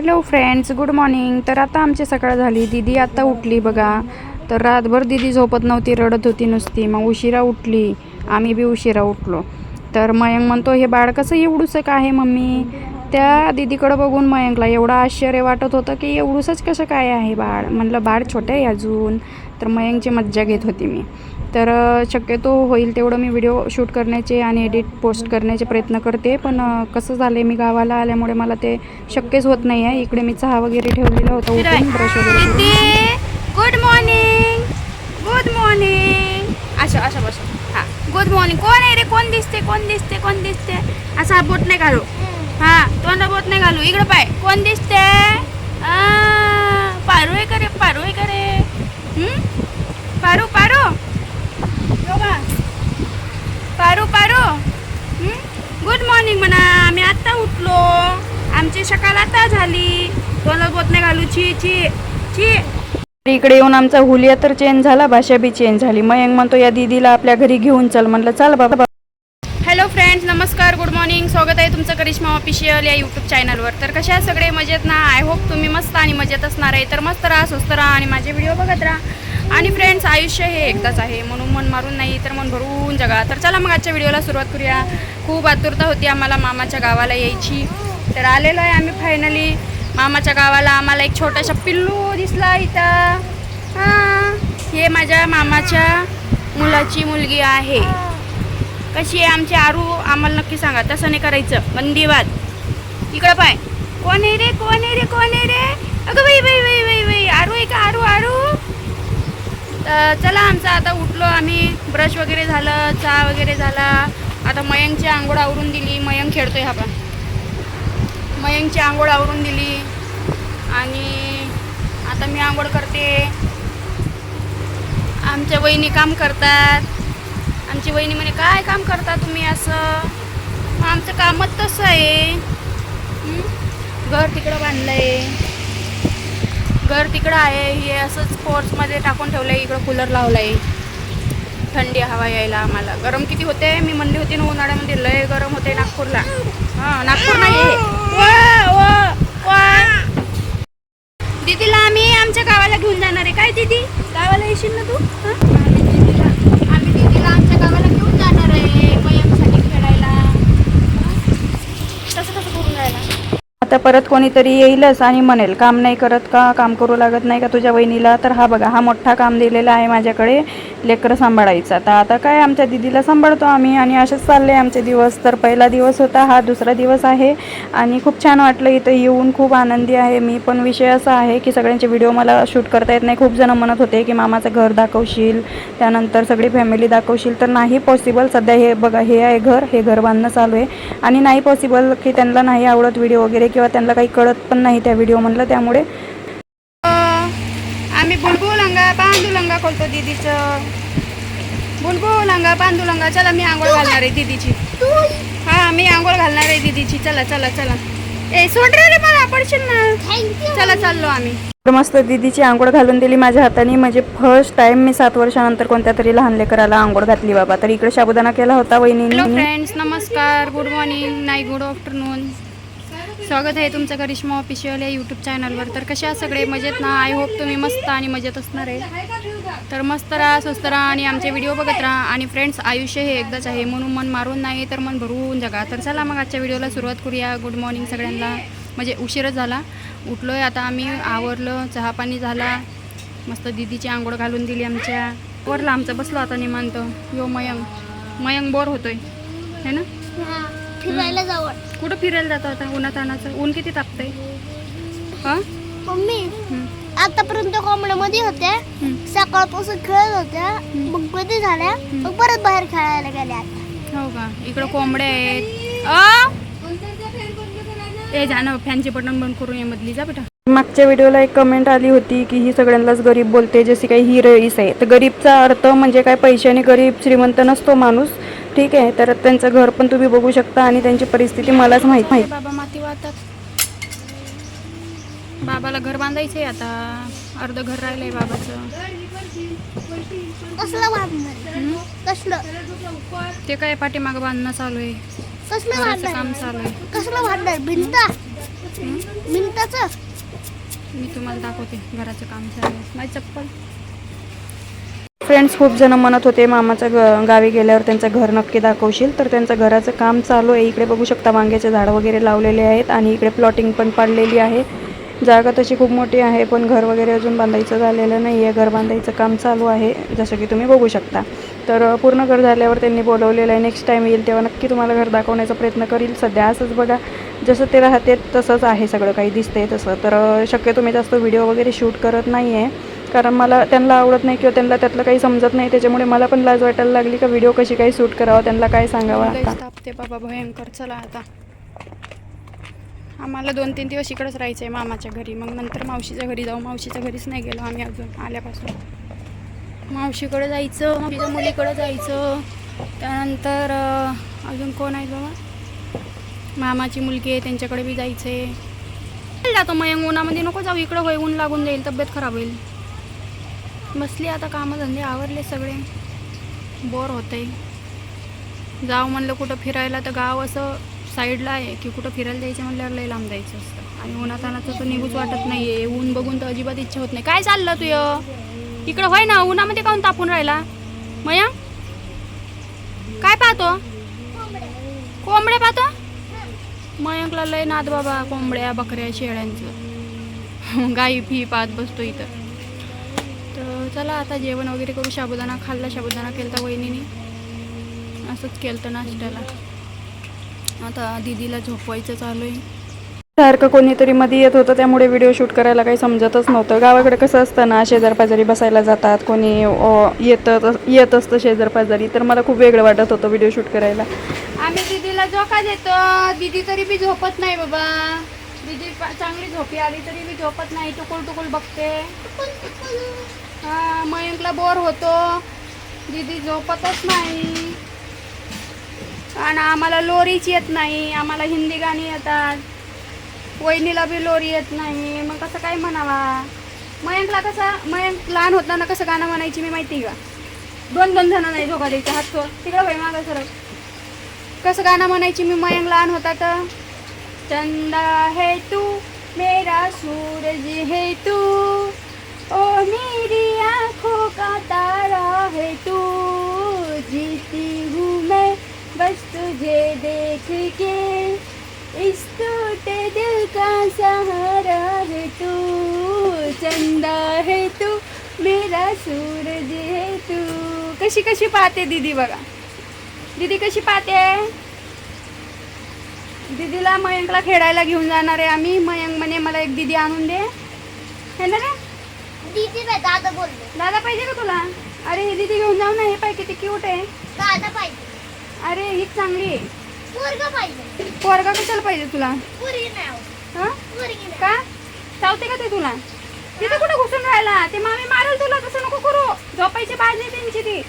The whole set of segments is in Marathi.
हॅलो फ्रेंड्स गुड मॉर्निंग तर आता आमची सकाळ झाली. दिदी आता उठली बघा. तर रातभर दिदी झोपत नव्हती रडत होती नुसती. मग उशिरा उठली. आम्ही बी उशिरा उठलो. तर मयंक म्हणतो हे बाळ कसं एवढूसं का आहे मम्मी? त्या दिदीकडं बघून मयंकला एवढं आश्चर्य वाटत होतं की एवढूसंच कसं काय आहे बाळ? म्हणलं बाळ छोटं आहे अजून. तर मयंकची मज्जा घेत होती मी. तर शक्यतो होईल तेवढं मी व्हिडिओ शूट करण्याचे आणि एडिट पोस्ट करण्याचे प्रयत्न करते. पण कसं झालं आहे मी गावाला आल्यामुळे मला ते शक्यच होत नाही आहे. इकडे मी चहा वगैरे ठेवलेला होता उठून ब्रश वगैरे करून. गुड मॉर्निंग गुड मॉर्निंग अच्छा अच्छा बस हा गुड मॉर्निंग कोण आहे रे? कोण दिसते? कोण दिसते? कोण दिसते? असा बोट नाही घालू. हा तोंडा बोट नाही घालू. इकडं पाय. कोण दिसते? आ, पारू आहे का रे? पारू आहे का रे? हं? पारू पारू. यो पारू पारू. गुड मॉर्निंग म्हणा. आम्ही आत्ता उठलो. आमची सकाळ आता झाली. तोंडात बोट नाही घालू. ची ची ची इकडे येऊन आमचा हुलिया तर चेंज झाला. भाषा बी चेंज झाली. मयंक म्हणतो या दीदीला आपल्या घरी घेऊन चल. म्हणलं चल बाबा. हॅलो फ्रेंड्स नमस्कार. गुड मॉर्निंग स्वागत आहे तुमचं करिश्मा ऑफिशियल या यूट्यूब चॅनलवर तर कशा आहे सगळे मजेत ना? आय होप तुम्ही मस्त आणि मजेत असणार आहे. तर मस्त राहा स्वस्त राहा आणि माझे व्हिडिओ बघत राहा. आणि फ्रेंड्स आयुष्य हे एकदाच आहे. म्हणून मन मारून नाही तर मन भरून जगा. तर चला मग आजच्या व्हिडिओला सुरुवात करूया. खूप आतुरता होती आम्हाला मामाच्या गावाला यायची. तर आलेलो आहे आम्ही फायनली मामाच्या गावाला आम्हाला एक छोटासा पिल्लू दिसला इथं. हां हे माझ्या मामाच्या मुलाची मुलगी आहे. कशी आहे आमची आरू? आम्हाला नक्की सांगा. तसं नाही करायचं. बंदीवाद. इकडं पाय. कोण आहे रे? कोण आहे रे? कोण आहे रे? अगं बाई बाई बाई बाई बाई. आरू आहे का? आरू आरू. तर चला आमचं आता उठलो आम्ही. ब्रश वगैरे झालं चहा वगैरे झाला. आता मयंकची आंघोळ आवरून दिली. मयंक खेळतोय हा पण. मयंकची आंघोळ आवरून दिली. आणि आता मी आंघोळ करते. आमच्या वहिनी काम करतात. आमची वहिनी म्हणे काय काम करता तुम्ही असं? मग आमचं कामच तसं आहे. घर तिकडं बांधलं आहे घर तिकडं आहे. हे असंच फोर्समध्ये टाकून ठेवलं आहे इकडं कूलर लावलं आहे थंडी हवा यायला आम्हाला. गरम किती होते? मी म्हणली होती ना उन्हाळ्यामध्ये लय गरम होते नागपूरला. हां नागपूर नाही आहे. दीदीला आम्ही आमच्या गावाला घेऊन जाणार आहे. काय दीदी? गावाला येशील ना तू? आम्ही दीदीला आमच्या गावाला घेऊन जाणार आहे. मयमसाठी खेळायला. तसं कसं आता परत कोणीतरी येईलच आणि म्हणेल काम नाही करत का? काम करू लागत नाही का तुझ्या वहिनीला? तर हा बघा हा मोठा काम दिलेला आहे माझ्याकडे लेकरं सांभाळायचा. तर आता काय आमच्या दिदीला सांभाळतो आम्ही आणि असेच चालले आमचे दिवस. तर पहिला दिवस होता हा दुसरा दिवस आहे आणि खूप छान वाटलं इथं येऊन खूप आनंदी आहे. मी पण विषय असा आहे की सगळ्यांचे व्हिडिओ मला शूट करता येत नाही. खूप जणं म्हणत होते की मामाचं घर दाखवशील त्यानंतर सगळी फॅमिली दाखवशील. तर नाही पॉसिबल सध्या हे बघा हे आहे घर हे घर बांधणं चालू आहे. आणि नाही पॉसिबल की त्यांना नाही आवडत व्हिडिओ वगैरे किंवा त्यांना काही कळत पण नाही त्या व्हिडिओमधलं त्यामुळे आम्ही बुलबुल अंगा बांधू लंगा खोलतो दीदीचं. बुलबुल अंगा बांधू लंगा चला मी आंघोळ घालणार आहे दीदीची. हा मी आंघोळ घालणार आहे दीदीची. चला चला चला. ए सोड रे मला पडशील ना. चला चाललो आम्ही. मस्त दिदीची आंघोळ घालून दिली माझ्या हाताने. म्हणजे फर्स्ट टाइम मी सात वर्षानंतर कोणत्या तरी लहान लेकराला आंघोळ घातली बाबा. तर इकडे साबुदाणा केला होता हॅलो वहिनीने फ्रेंड्स नमस्कार. गुड मॉर्निंग नाही गुड आफ्टरनून स्वागत आहे तुमचं करिश्मा ऑफिशियल या यूट्यूब चॅनलवर तर कशा सगळे? मजेत ना? आय होप तुम्ही मस्त आणि मजेत असणार आहे. तर मस्त राहा स्वस्त राहा आणि आमचे व्हिडिओ बघत राहा. आणि फ्रेंड्स आयुष्य हे एकदाच आहे. म्हणून मन मारून नाही तर मन भरून जगा. तर चला मग आजच्या व्हिडिओला सुरुवात करूया. गुड मॉर्निंग सगळ्यांना. म्हणजे उशीरच झाला. उठलो आहे आता आम्ही. आवरलं. चहापाणी झाला. मस्त दिदीची आंघोळ घालून दिली आमच्या. वरला आमचं बसलो आता निमांत यो मयंक. मयंक बोर होतोय. है ना? फिरायला जाऊ कुठं फिरायला जातो आता? उन्हात आणाचं ऊन किती तापतंय? हा? मम्मी आतापर्यंत कोंबड्यामध्ये होत्या. हं. सकाळपासून खेळत होत्या. मग कधी झाल्या? मग परत बाहेर खेळायला गेल्या हो का? इकडं कोंबड्या आहेत. अ? ए जा ना फॅनचे बटन बंद करून ये मधली. जा बेटा. मागच्या व्हिडिओला एक कमेंट आली होती की ही सगळ्यांनाच गरीब बोलते जशी काही ही रईस आहे. तर गरीबचा अर्थ म्हणजे काय? पैशाने गरीब श्रीमंत नसतो माणूस. ठीक आहे तर त्यांचं घर पण तुम्ही बघू शकता आणि त्यांची परिस्थिती मलाच माहीत माहीत बाबा माती वाहतात. बाबाला घर बांधायचंय आता. अर्ध घर राहिलंय बाबाचं. कसलं बांधणार? कसलं? ते काय पाठीमागं बांधणं चालू आहे. कसलं घराचं बांधणार काम चालू आहे. कसलं बांधणार भिंत? मिनिटाचं मी तुम्हाला दाखवते घराचं काम चालू आहे. माझी चप्पल. फ्रेंड्स खूप जण म्हणत होते मामाच्या ग गावी गेल्यावर त्यांचं घर नक्की दाखवशील. तर त्यांचं घराचं काम चालू आहे. इकडे बघू शकता वांग्याचे झाडं वगैरे लावलेले आहेत आणि इकडे प्लॉटिंग पण पाडलेली आहे. जागा तशी खूप मोठी आहे पण घर वगैरे अजून बांधायचं झालेलं नाही आहे घर बांधायचं काम चालू आहे जसं की तुम्ही बघू शकता. तर पूर्ण घर झाल्यावर त्यांनी बोलवलेलं आहे नेक्स्ट टाईम येईल तेव्हा नक्की तुम्हाला घर दाखवण्याचा प्रयत्न करील. सध्या असंच बघा. जसं ते राहते तसंच आहे सगळं. काही दिसतंय तसं. तर शक्यतो मी जास्त व्हिडिओ वगैरे शूट करत नाही आहे कारण मला त्यांना आवडत नाही किंवा त्यांना त्यातलं काही समजत नाही त्याच्यामुळे मला पण लाज वाटायला लागली का व्हिडिओ कशी काही शूट करावा त्यांना काय सांगावं आता. तापते बाबा भयंकर. चला आता. आम्हाला दोन तीन दिवस इकडंच राहायचं आहे मामाच्या घरी. मग नंतर मावशीच्या घरी जाऊ. मावशीच्या घरीच नाही गेलो आम्ही अजून आल्यापासून. मावशीकडे जायचं मावशीच्या मुलीकडे जायचं. त्यानंतर अजून कोण आहे बाबा? मामाची मुलगी आहे त्यांच्याकडे बी जायचं आहे जातो मग उन्हामध्ये नको जाऊ. इकडं होय ऊन लागून जाईल तब्येत खराब होईल. बसली आता कामधंदे आवरले सगळे. बोर होते जाव म्हणलं कुठं फिरायला तर गाव असं साईडला आहे की कुठं फिरायला जायचं म्हणल्यावर लई लांब जायचं असतं. आणि उन्हातानाचं तर निघूच वाटत नाही आहे ऊन बघून तर अजिबात इच्छा होत नाही. काय चाललं तुय? इकडं होय ना उन्हामध्ये काऊन तापून राहिला? मया? काय पाहतो? कोंबड्या पाहतो? मयंकला लय नाद बाबा कोंबड्या बकऱ्या शेळ्यांचं. गाई फी पाहत बसतो इथं. चला आता जेवण वगैरे करू साबुदाणा खाल्ला साबुदाणा केलता वहिनीने. असंच केलं तर नाश्त्याला. आता दिदीला झोपवायचं चालू आहे. सारखं कोणीतरी मध्ये येत होतं त्यामुळे व्हिडिओ शूट करायला काही समजतच नव्हतं. गावाकडे कसं असतं ना शेजारपाजारी बसायला जातात कोणी येतं येत असतं शेजारपाजारी तर मला खूप वेगळं वाटत होतं व्हिडिओ शूट करायला. आम्ही दिदीला झोका देतो. दिदी तरी बी झोपत नाही बाबा. दिदी चांगली झोपी आली तरी बी झोपत नाही. टुकुल टुकुल बघते. हा मयंकला बोर होतो. दीदी झोपतच नाही. आणि आम्हाला लोरीच येत नाही. आम्हाला हिंदी गाणी येतात. वहिनीला बी लोरी येत नाही. मग कसं काय म्हणावा? मयंकला कसा मयंक लहान होता ना कसं गाणं म्हणायची मी माहिती का? दोन दोन जण नाही झोका द्यायचा हात सोड तिकडं भाई मागं सर कसं गाणं म्हणायची मी? मयंक लहान होता तर? चंदा है तू मेरा सूरज है तू. मेरी आंखों का तारा है तू जीती हूँ मैं बस तुझे देख के। इस टूटे दिल का सहारा है तू चंदा है तू मेरा सूरज है तू। कशी कशी पाहते दीदी बघा. दीदी कशी पाहते? दीदीला मयंकला खेळायला घेऊन जाणार आहे आम्ही. मयंक म्हणे मला एक दीदी आणून दे. है ना रे? दीदी नाही दादा बोलले. दादा पाहिजे का तुला? अरे ही दीदी घेऊन जाऊ ना हे पाय किती क्यूट आहे. दादा पाहिजे. अरे ही चांगली आहे. पोरगा पाहिजे. पोरगा कशाला पाहिजे तुला? पोरगी नाही आवडत. हा? पोरगी नाही का? चावते का ते तुला? तिथे कुठं घुसून राहिला? ते मामी मारेल तुला तसं नको करू. झोपायची बाजी त्यांची ती.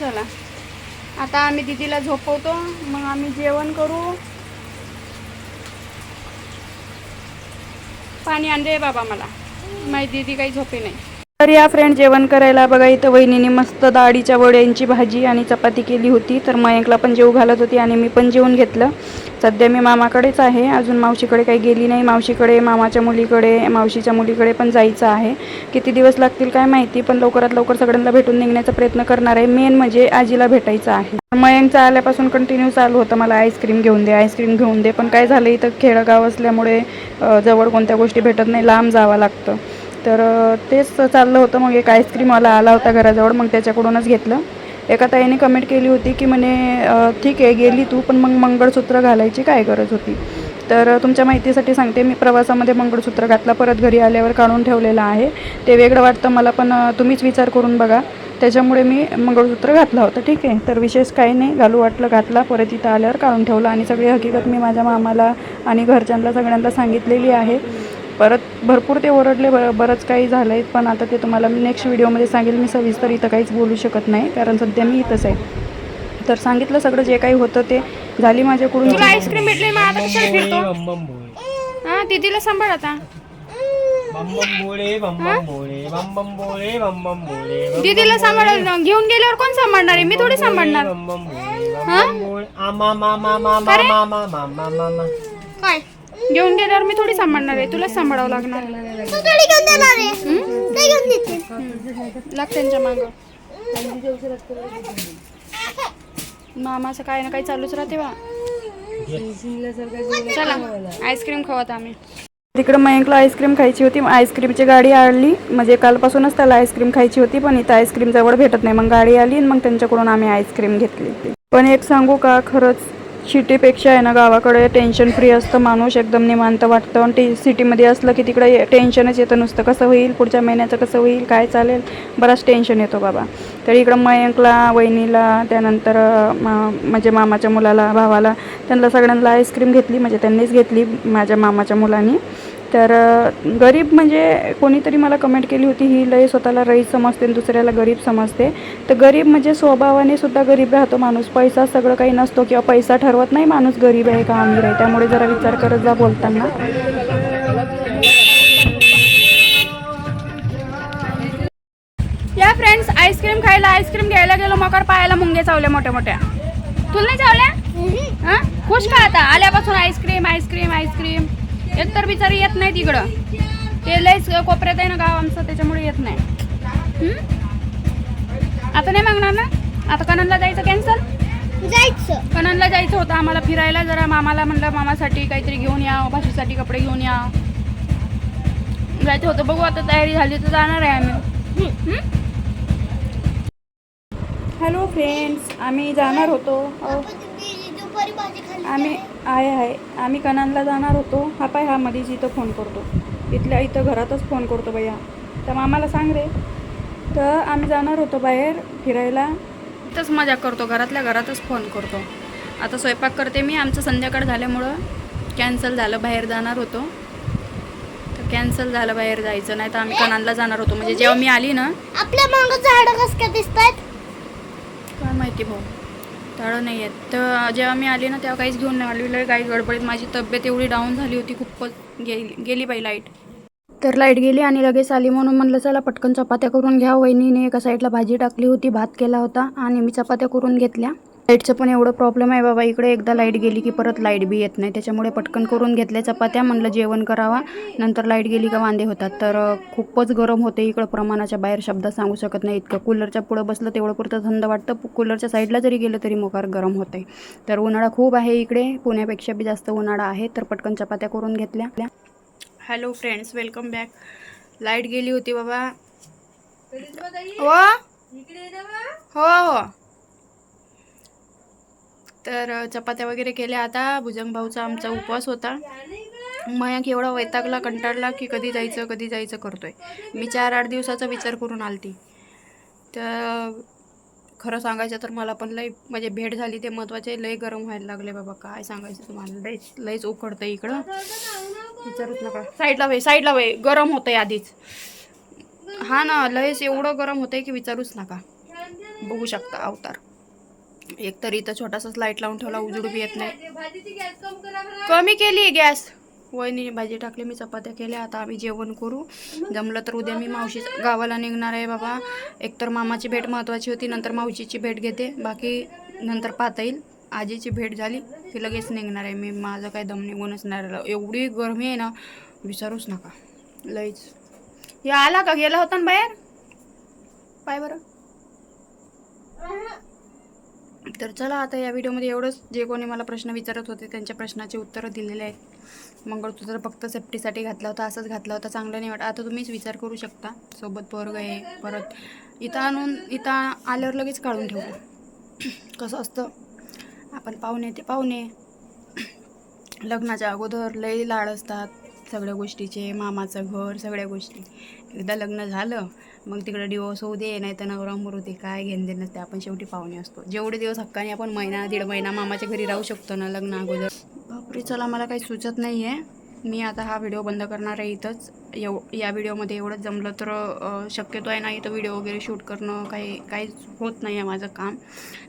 चला. आता आम्ही दीदीला झोपवतो. मग आम्ही जेवण करू. पाणी आणले बाबा मला. माझी दीदी काही झोपे नाही. तर या फ्रेंड जेवण करायला बघा इथं वहिनीने मस्त डाळीच्या वड्यांची भाजी आणि चपाती केली होती. तर मयंकला पण जेव घालत होती आणि मी पण जेवून घेतलं. सध्या मी मामाकडेच आहे. अजून मावशीकडे काही गेली नाही. मावशीकडे मामाच्या मुलीकडे मावशीच्या मुलीकडे पण जायचं आहे. किती दिवस लागतील काय माहिती पण लवकरात लवकर सगळ्यांना भेटून निघण्याचा प्रयत्न करणार आहे. मेन म्हणजे आजीला भेटायचं आहे. मयंकचं आल्यापासून कंटिन्यू चालू होतं मला आईस्क्रीम घेऊन दे आईस्क्रीम घेऊन दे. पण काय झालं इथं खेडगाव असल्यामुळे जवळ कोणत्या गोष्टी भेटत नाही लांब जावं लागतं. तर तेच चाललं होतं. मग एक आईस्क्रीमवाला आला होता घराजवळ. मग त्याच्याकडूनच घेतलं. एका ताईने कमेंट केली होती की म्हणे ठीक आहे गेली तू पण मग मंगळसूत्र घालायची काय गरज होती? तर तुमच्या माहितीसाठी सांगते मी प्रवासामध्ये मंगळसूत्र घातला परत घरी आल्यावर काढून ठेवलेलं आहे. ते वेगळं वाटतं मला पण तुम्हीच विचार करून बघा. त्याच्यामुळे मी मंगळसूत्र घातलं होतं. ठीक आहे तर विशेष काही नाही. घालू वाटलं घातला. परत इथं आल्यावर काढून ठेवला आणि सगळी हकीकत मी माझ्या मामाला आणि घरच्यांना सगळ्यांना सांगितलेली आहे. परत भरपूर ते ओरडले बर बरंच काही झालं आहे पण आता ते तुम्हाला मी नेक्स्ट व्हिडिओमध्ये सांगेल. मी सविस्तर इथं काहीच बोलू शकत नाही कारण सध्या मी इथंच आहे. तर सांगितलं सगळं जे काही होतं ते झाली माझ्याकडून. आईस्क्रीम भेटली मग आता कशाला सांभाळ आता. दीदीला सांभाळ घेऊन गेल्यावर कोण सांभाळणार आहे? मी थोडी सांभाळणार. काय? घेऊन गेल्यावर मी थोडी सांभाळणार आहे. तुलाच सांभाळावं लागणार लाग त्यांच्या माग. मामाचं काय ना काही चालूच राहते बा. चला आईस्क्रीम खाऊ आता आम्ही. तिकडं मयंकला आईस्क्रीम खायची होती. आईस्क्रीमची गाडी आली. म्हणजे कालपासूनच त्याला आईस्क्रीम खायची होती पण इथं आईस्क्रीम जवळ भेटत नाही. मग गाडी आली आणि मग त्यांच्याकडून आम्ही आईस्क्रीम घेतली पण एक सांगू का खरंच सिटीपेक्षा आहे ना गावाकडे टेन्शन फ्री असतं माणूस एकदम निवांत वाटतं. आणि टी सिटीमध्ये असलं की तिकडे टेन्शनच येतं नुसतं. कसं होईल पुढच्या महिन्याचं कसं होईल काय चालेल? बराच टेन्शन येतो बाबा. तर इकडं मयंकला वहिनीला त्यानंतर अं, मा- म्हणजे मामाच्या मुलाला भावाला त्यांना सगळ्यांना आईस्क्रीम घेतली. म्हणजे त्यांनीच घेतली माझ्या मामाच्या मुलांनी. तर गरीब म्हणजे कोणीतरी मला कमेंट केली होती ही लय स्वतःला रईस समजते आणि दुसऱ्याला गरीब समजते. तर गरीब म्हणजे स्वभावाने सुद्धा गरीब राहतो माणूस. पैसा सगळं काही नसतो किंवा पैसा ठरवत नाही माणूस गरीब आहे का अमीर आहे त्यामुळे जरा विचार करत जा बोलताना. या फ्रेंड्स आईस्क्रीम खायला आईस्क्रीम घ्यायला गेलो मकर पायाला मुंगे चावल्या मोठ्या मोठ्या तुला नाही. चावल्या हा? खुश का आता? आल्यापासून आईस्क्रीम आईस्क्रीम आईस्क्रीम एक तर बिचारी येत नाही तिकडं. ते लयच कोपऱ्यात आहे ना गाव आमचं त्याच्यामुळे येत नाही? आता नाही मागणार ना? आता कणनला जायचं कॅन्सल जायचं. कणनला जायचं होतं आम्हाला फिरायला जरा मामाला म्हणलं मामासाठी काहीतरी घेऊन या भाषेसाठी कपडे घेऊन या. जायचं होतं बघू आता तयारी झाली तर जाणार आहे आम्ही? हॅलो फ्रेंड्स आम्ही जाणार होतो. आम्ही आहे आहे. आम्ही कनानला जाणार होतो. हा पाय हा मध्येच इथं फोन करतो. इथल्या इथं घरातच फोन करतो भैया. तर मामाला सांग रे. तर आम्ही जाणार होतो बाहेर फिरायला. इथंच मजा करतो. घरातल्या घरातच फोन करतो. आता स्वयंपाक करते मी. आमचं संध्याकाळ झाल्यामुळं कॅन्सल झालं. बाहेर जाणार होतो. तर कॅन्सल झालं बाहेर जायचं. नाही तर आम्ही कणानला जाणार होतो. म्हणजे जेव्हा मी आली ना आपल्या मागं झाड कस काय दिसत आहेत काय माहिती भाऊ. तळं नाही आहेत. तर जेव्हा मी आली ना तेव्हा काहीच घेऊन नाही आली. काही गडबडीत माझी तब्येत एवढी डाऊन झाली होती खूपच गेली गेली बाई लाइट तर लाइट गेली आणि लगेच आली म्हणून म्हणलं चला पटकन चपात्या करून घ्या. वहिनीने एका साईडला भाजी टाकली होती भात केला होता आणि मी चपात्या करून घेतल्या. लाईटचं पण एवढं प्रॉब्लेम आहे बाबा. इकडे एकदा लाइट गेली की परत लाइट बी येत नाही. त्याच्यामुळे पटकन करून घेतल्या चपात्या म्हणलं जेवण करावा. नंतर लाइट गेली का वांदे होतात. तर खूपच गरम होते इकडं प्रमाणाच्या बाहेर. शब्द सांगू शकत नाही. इतकं कूलरच्या पुढं बसलं तेवढं पुरतं थंड वाटतं. कूलरच्या साईडला जरी गेलं तरी मोकार गरम होते तर उन्हाळा खूप आहे इकडे. पुण्यापेक्षा बी जास्त उन्हाळा आहे. तर पटकन चपात्या करून घेतल्या. Hello friends welcome back light गेली होती बाबा. हो? हो हो. तर चपात्या वगैरे केल्या आता. भुजंग भाऊचा आमचा उपवास होता. मयंक एवढा वैतागला कंटाळला की कधी जायचं कधी जायचं करतोय. मी चार आठ दिवसाचा विचार करून आलती. तर खरं सांगायचं तर मला पण लई म्हणजे भेट झाली ते महत्त्वाचे. लय गरम व्हायला लागले बाबा काय सांगायचं तुम्हाला? लईच लईच उकडतं इकडं. विचारूच नका. साईडला वय साईडला वय गरम होतंय आधीच. हा ना लयच एवढं गरम होतंय की विचारूच नका. बघू शकता अवतार. एक तर इथं छोटासाच लाइट लावून ठेवला उजडू बी येत नाही. कमी केली गॅस वहिनी भाजी टाकली मी चपात्या केल्या. आता आम्ही जेवण करू. जमलं तर उद्या मी मावशी गावाला निघणार आहे बाबा. एकतर मामाची भेट महत्त्वाची होती नंतर मावशीची भेट घेते. बाकी नंतर पाहता येईल. आजीची भेट झाली की लगेच निघणार आहे मी. माझं काय दम निघूनच नाही राहिलं. एवढी गरमी आहे ना विचारूच नका. लईच. या आला का? गेला होता ना बाहेर? पाय बरं. तर चला आता या व्हिडिओमध्ये एवढंच. जे कोणी मला प्रश्न विचारत होते त्यांच्या प्रश्नाचे उत्तरं दिलेले आहेत. मंगळसूत्र फक्त सेफ्टीसाठी घातला होता असंच घातला होता. चांगलं नाही वाटत. आता तुम्हीच विचार करू शकता. सोबत पोरग आहे परत इथं आणून इथं आल्यावर लगेच काढून ठेवू कसं असतं? आपण पाहुणे ते पाहुणे. लग्नाच्या अगोदर लई लाड असतात. सगळ्या गोष्टीचे मामाचं घर सगळ्या गोष्टी. एकदा लग्न झालं मग तिकडं डिवोर्स होऊ दे नाही तर नवरा मरू दे काय घेणं देणं ते आपण शेवटी पाहुणे असतो. जेवढे दिवस हक्काने आपण महिना दीड महिना मामाच्या घरी राहू शकतो ना लग्न अगोदर. बापरे चला मला काही सुचत नाही आहे मी आता हा व्हिडिओ बंद करणार आहे इथंच. एव या व्हिडिओमध्ये एवढंच जमलं तर शक्यतो आहे नाही तर व्हिडिओ वगैरे शूट करणं काही काहीच होत नाही आहे माझं काम.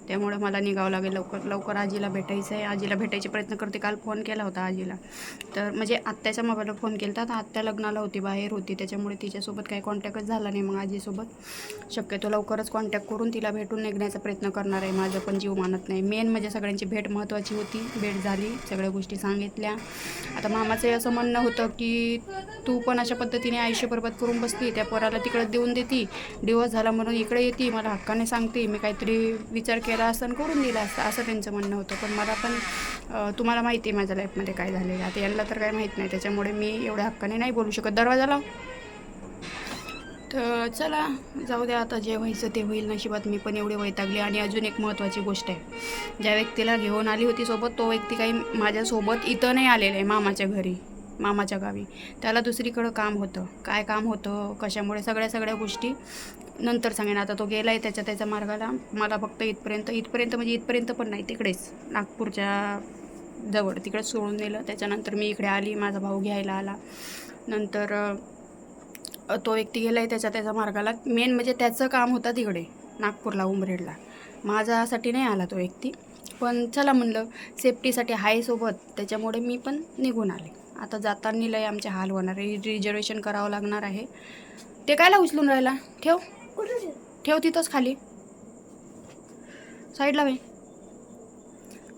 त्यामुळे मला निघावं लागेल लवकर लवकर आजीला भेटायचं आहे आजीला भेटायचे प्रयत्न करते. काल फोन केला होता आजीला. तर म्हणजे आत्याच्या मोबाईलवर फोन केला तर आत्या लग्नाला होती बाहेर होती. त्याच्यामुळे तिच्यासोबत काही कॉन्टॅक्टच झाला नाही मग आजीसोबत. शक्यतो लवकरच कॉन्टॅक्ट करून तिला भेटून निघण्याचा प्रयत्न करणार आहे. माझं पण जीव मानत नाही. मेन म्हणजे सगळ्यांची भेट महत्त्वाची होती. भेट झाली. सगळ्या गोष्टी सांगितल्या. आता मामाचं असं म्हणणं होतं की तू पण अशा पद्धतीने आयुष्य बरबाद करून बसते त्या पोराला तिकडं देऊन देती. डिवोर्स झाला म्हणून इकडे येते. मला हक्काने सांगते. मी काहीतरी विचार केला असता आणि करून दिला असता. असं त्यांचं म्हणणं होतं. पण मला पण तुम्हाला माहिती आहे माझ्या लाईफमध्ये काय झालेलं आहे. आता यांना तर काही माहीत नाही. त्याच्यामुळे मी एवढ्या हक्काने नाही बोलू शकत. दरवाजाला. तर चला जाऊ द्या आता. जे व्हायचं ते होईल. नशिबात मी पण एवढी वैतागली. आणि अजून एक महत्त्वाची गोष्ट आहे. ज्या व्यक्तीला घेऊन आली होती सोबत तो व्यक्ती काही माझ्यासोबत इथं नाही आलेला आहे. मामाच्या घरी. मामाच्या गावी. त्याला दुसरीकडं काम होतं. काय काम होतं? कशामुळे? सगळ्या सगळ्या गोष्टी नंतर सांगेन. आता तो गेला आहे त्याच्या त्याच्या मार्गाला. मला फक्त इथपर्यंत इथपर्यंत म्हणजे इथपर्यंत पण नाही तिकडेच. नागपूरच्या जवळ. तिकडेच सोडून नेलं त्याच्यानंतर मी इकडे आली. माझा भाऊ घ्यायला आला. नंतर तो व्यक्ती गेला आहे त्याच्या त्याच्या मार्गाला. मेन म्हणजे त्याचं काम होतं तिकडे नागपूरला उमरेडला. माझ्यासाठी नाही आला तो व्यक्ती. पण चला म्हणलं सेफ्टीसाठी हाय सोबत. त्याच्यामुळे मी पण निघून आले. आता जाताना लय आमचे हाल होणार आहे. रिजर्वेशन करावं लागणार आहे. ते कायला उचलून राहिला? ठेव. ठेव? तिथंच खाली. साईडला वे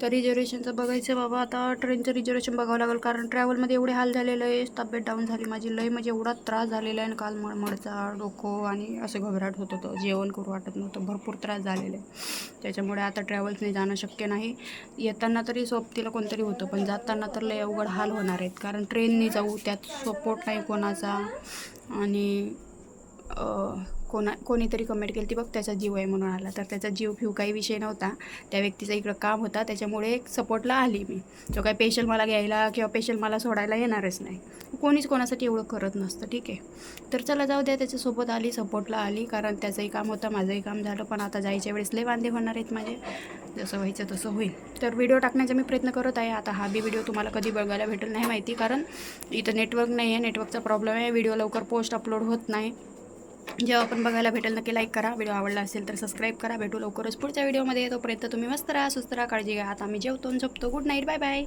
तर रिजर्वेशनचं बघायचं बाबा. आता ट्रेनचं रिजर्वेशन बघावं लागेल कारण ट्रॅव्हलमध्ये एवढे हाल झालेलं आहे तब्येत डाऊन झाली माझी. लय म्हणजे एवढा त्रास झालेला आहे आणि काल मळमळचा डोकं आणि असं घबराट होत होतं. जेवण करू वाटत नव्हतं. भरपूर त्रास झालेला. आहे त्याच्यामुळे आता ट्रॅव्हल्सने जाणं शक्य नाही. येताना तरी सोबतीला कोणतरी होतं पण जाताना तर लय अवघड हाल होणार आहेत. कारण ट्रेनने जाऊ त्यात सपोर्ट नाही कोणाचा. आणि कोणा कोणीतरी कमेंट केली ती बघ त्याचा जीव आहे म्हणून आला. तर त्याचा जीव फिव काही विषय नव्हता. त्या व्यक्तीचा इकडं काम होता. त्याच्यामुळे एक सपोर्टला आली मी. तो काही पेशल मला घ्यायला किंवा पेशल मला सोडायला येणारच नाही. कोणीच कोणासाठी एवढं करत नसतं ठीक आहे. तर चला जाऊ द्या त्याच्यासोबत आली सपोर्टला आली कारण त्याचंही काम होतं माझंही काम झालं पण आता जायच्या वेळेस लय वांदे होणार आहेत माझे. जसं व्हायचं तसं होईल. तर व्हिडिओ टाकण्याचा मी प्रयत्न करत आहे. आता हा बी व्हिडिओ तुम्हाला कधी बघायला भेटेल नाही माहिती कारण इथं नेटवर्क नाही आहे नेटवर्कचा प्रॉब्लेम आहे. व्हिडिओ लवकर पोस्ट अपलोड होत नाही. जेव्हा आपण बघायला भेटेल नक्की लाईक करा. व्हिडिओ आवडला असेल तर सबस्क्राईब करा. भेटू लवकरच पुढच्या व्हिडिओमध्ये. तोपर्यंत तुम्ही मस्त राहा सुस्त राहा काळजी घ्या. आता आम्ही जेवतो झोपतो. Good night bye bye